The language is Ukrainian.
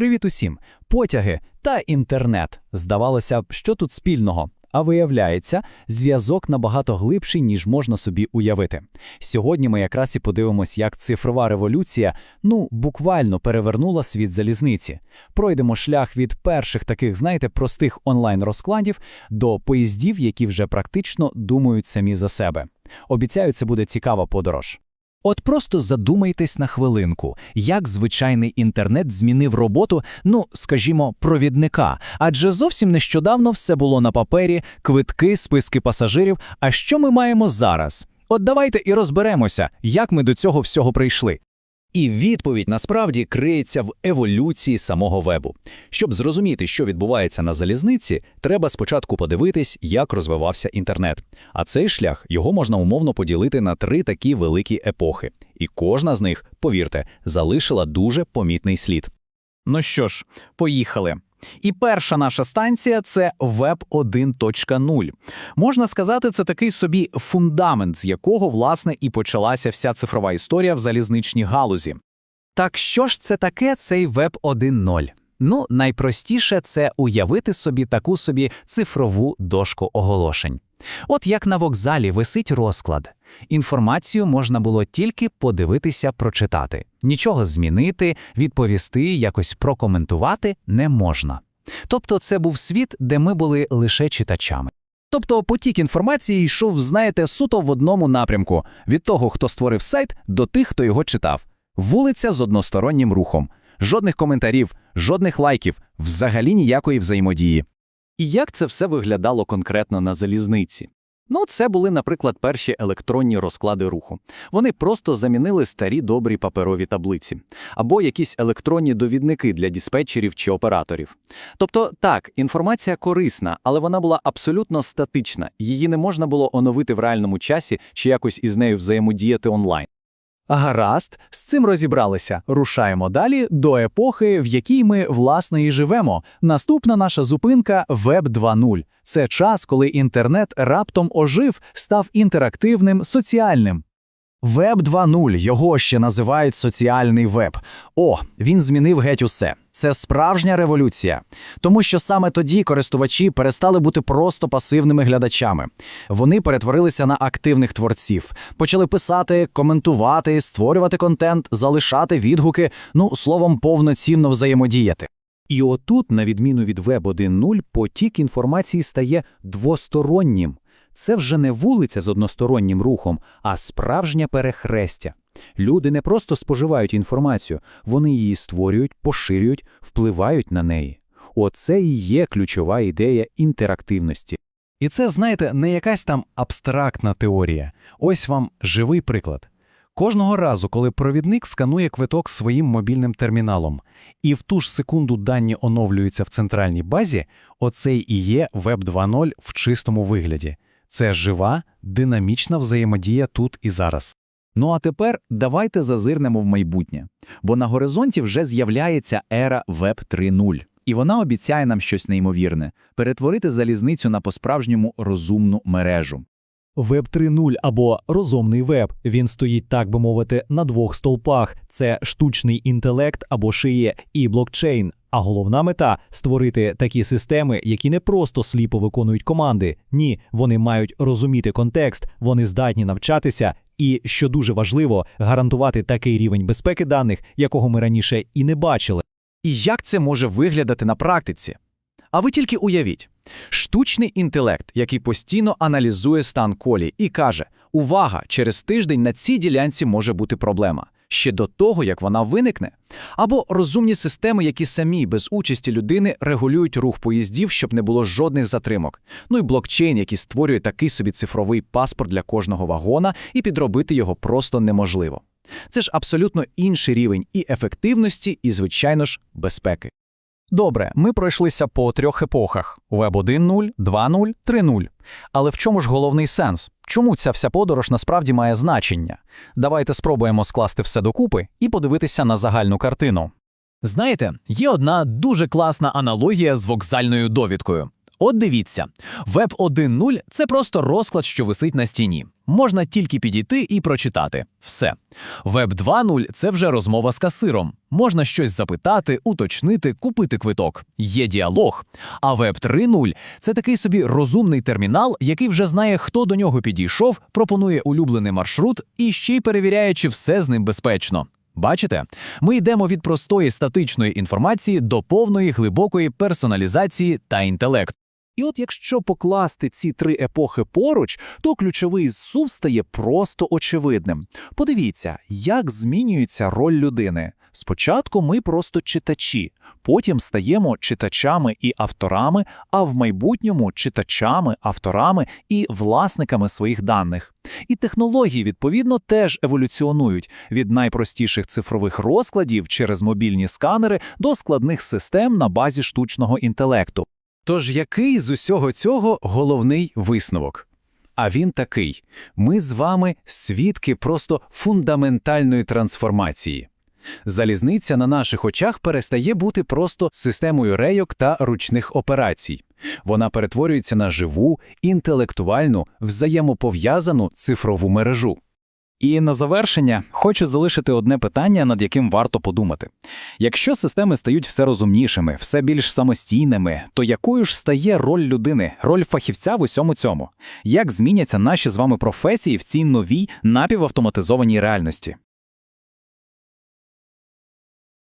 Привіт усім! Потяги та інтернет. Здавалося що тут спільного. А виявляється, зв'язок набагато глибший, ніж можна собі уявити. Сьогодні ми якраз і подивимось, як цифрова революція ну буквально перевернула світ залізниці. Пройдемо шлях від перших таких, знаєте, простих онлайн-розкладів до поїздів, які вже практично думають самі за себе. Обіцяю, це буде цікава подорож. От просто задумайтесь на хвилинку, як звичайний інтернет змінив роботу, ну, скажімо, провідника. Адже зовсім нещодавно все було на папері, квитки, списки пасажирів. А що ми маємо зараз? От давайте і розберемося, як ми до цього всього прийшли. І відповідь насправді криється в еволюції самого вебу. Щоб зрозуміти, що відбувається на залізниці, треба спочатку подивитись, як розвивався інтернет. А цей шлях його можна умовно поділити на три такі великі епохи. І кожна з них, повірте, залишила дуже помітний слід. Ну що ж, поїхали. І перша наша станція це Web 1.0. Можна сказати, це такий собі фундамент, з якого, власне, і почалася вся цифрова історія в залізничній галузі. Так що ж це таке цей Web 1.0? Ну, найпростіше це уявити собі таку собі цифрову дошку оголошень. От як на вокзалі висить розклад. Інформацію можна було тільки подивитися, прочитати. Нічого змінити, відповісти, якось прокоментувати не можна. Тобто це був світ, де ми були лише читачами. Тобто потік інформації йшов, знаєте, суто в одному напрямку від того, хто створив сайт, до тих, хто його читав. Вулиця з одностороннім рухом, жодних коментарів, жодних лайків, взагалі ніякої взаємодії. І як це все виглядало конкретно на залізниці? Ну, це були, наприклад, перші електронні розклади руху. Вони просто замінили старі добрі паперові таблиці або якісь електронні довідники для диспетчерів чи операторів. Тобто, так, інформація корисна, але вона була абсолютно статична, її не можна було оновити в реальному часі чи якось із нею взаємодіяти онлайн. Гаразд, з цим розібралися. Рушаємо далі до епохи, в якій ми власне і живемо. Наступна наша зупинка Веб 2.0. Це час, коли інтернет раптом ожив, став інтерактивним, соціальним. Веб 2.0, його ще називають соціальний веб. О, він змінив геть усе. Це справжня революція. Тому що саме тоді користувачі перестали бути просто пасивними глядачами. Вони перетворилися на активних творців, почали писати, коментувати, створювати контент, залишати відгуки, ну, словом, повноцінно взаємодіяти. І отут, на відміну від Web 1.0, потік інформації стає двостороннім. Це вже не вулиця з одностороннім рухом, а справжнє перехрестя. Люди не просто споживають інформацію, вони її створюють, поширюють, впливають на неї. Оце і є ключова ідея інтерактивності. І це, знаєте, не якась там абстрактна теорія. Ось вам живий приклад. Кожного разу, коли провідник сканує квиток своїм мобільним терміналом, і в ту ж секунду дані оновлюються в центральній базі, оцей і є Web 2.0 в чистому вигляді. Це жива, динамічна взаємодія тут і зараз. Ну а тепер давайте зазирнемо в майбутнє, бо на горизонті вже з'являється ера Web 3.0, і вона обіцяє нам щось неймовірне перетворити залізницю на по-справжньому розумну мережу. Веб 3.0 або розумний веб. Він стоїть, так би мовити, на двох столпах: це штучний інтелект або шиє і блокчейн. А головна мета створити такі системи, які не просто сліпо виконують команди. Ні, вони мають розуміти контекст, вони здатні навчатися, і, що дуже важливо, гарантувати такий рівень безпеки даних, якого ми раніше і не бачили. І як це може виглядати на практиці? А ви тільки уявіть, штучний інтелект, який постійно аналізує стан колі і каже: Увага! Через тиждень на цій ділянці може бути проблема ще до того, як вона виникне, або розумні системи, які самі без участі людини регулюють рух поїздів, щоб не було жодних затримок. Ну і блокчейн, який створює такий собі цифровий паспорт для кожного вагона, і підробити його просто неможливо. Це ж абсолютно інший рівень і ефективності, і, звичайно ж, безпеки. Добре, ми пройшлися по трьох епохах: Web 1.0, 2.0, 3.0. Але в чому ж головний сенс? Чому ця вся подорож насправді має значення? Давайте спробуємо скласти все докупи і подивитися на загальну картину. Знаєте, є одна дуже класна аналогія з вокзальною довідкою. От дивіться, Web 1.0 – це просто розклад, що висить на стіні. Можна тільки підійти і прочитати. Все. Web 2.0 – це вже розмова з касиром. Можна щось запитати, уточнити, купити квиток. Є діалог. А Web 3.0 – це такий собі розумний термінал, який вже знає, хто до нього підійшов, пропонує улюблений маршрут і ще й перевіряє, чи все з ним безпечно. Бачите, ми йдемо від простої статичної інформації до повної глибокої персоналізації та інтелекту. І от якщо покласти ці три епохи поруч, то ключовий зсув стає просто очевидним. Подивіться, як змінюється роль людини. Спочатку ми просто читачі, потім стаємо читачами і авторами, а в майбутньому читачами, авторами і власниками своїх даних. І технології, відповідно, теж еволюціонують від найпростіших цифрових розкладів через мобільні сканери до складних систем на базі штучного інтелекту. Тож який з усього цього головний висновок? А він такий: ми з вами свідки просто фундаментальної трансформації. Залізниця на наших очах перестає бути просто системою рейок та ручних операцій. Вона перетворюється на живу, інтелектуальну, взаємопов'язану цифрову мережу. І на завершення хочу залишити одне питання, над яким варто подумати. Якщо системи стають все розумнішими, все більш самостійними, то якою ж стає роль людини, роль фахівця в усьому цьому? Як зміняться наші з вами професії в цій новій напівавтоматизованій реальності?